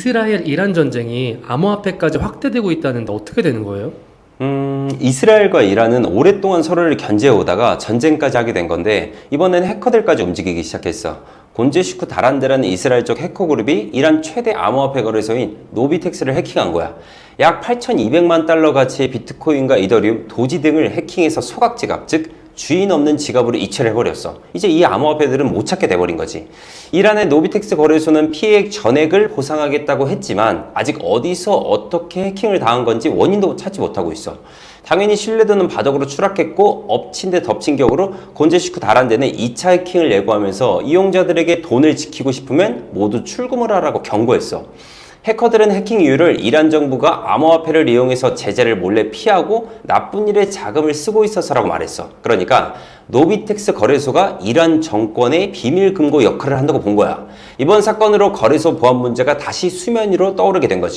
이스라엘 이란 전쟁이 암호화폐까지 확대되고 있다는데 어떻게 되는 거예요? 음, 이스라엘과 이란은 오랫동안 서로를 견제해오다가 전쟁까지 하게 된 건데 이번엔 해커들까지 움직이기 시작했어. 곤제슈크 다란드라는 이스라엘 쪽 해커 그룹이 이란 최대 암호화폐 거래소인 노비텍스를 해킹한 거야. 약 8,200만 달러 가치의 비트코인과 이더리움, 도지 등을 해킹해서 소각 지갑, 즉 주인 없는 지갑으로 이체를 해버렸어. 이제 이 암호화폐들은 못 찾게 돼버린 거지. 이란의 노비텍스 거래소는 피해액 전액을 보상하겠다고 했지만 아직 어디서 어떻게 해킹을 당한 건지 원인도 찾지 못하고 있어. 당연히 신뢰도는 바닥으로 추락했고 엎친 데 덮친 격으로 곤제시크 다란데는 2차 해킹을 예고하면서 이용자들에게 돈을 지키고 싶으면 모두 출금을 하라고 경고했어. 해커들은 해킹 이유를 이란 정부가 암호화폐를 이용해서 제재를 몰래 피하고 나쁜 일에 자금을 쓰고 있어서라고 말했어. 그러니까 노비텍스 거래소가 이란 정권의 비밀 금고 역할을 한다고 본 거야. 이번 사건으로 거래소 보안 문제가 다시 수면 위로 떠오르게 된 거지.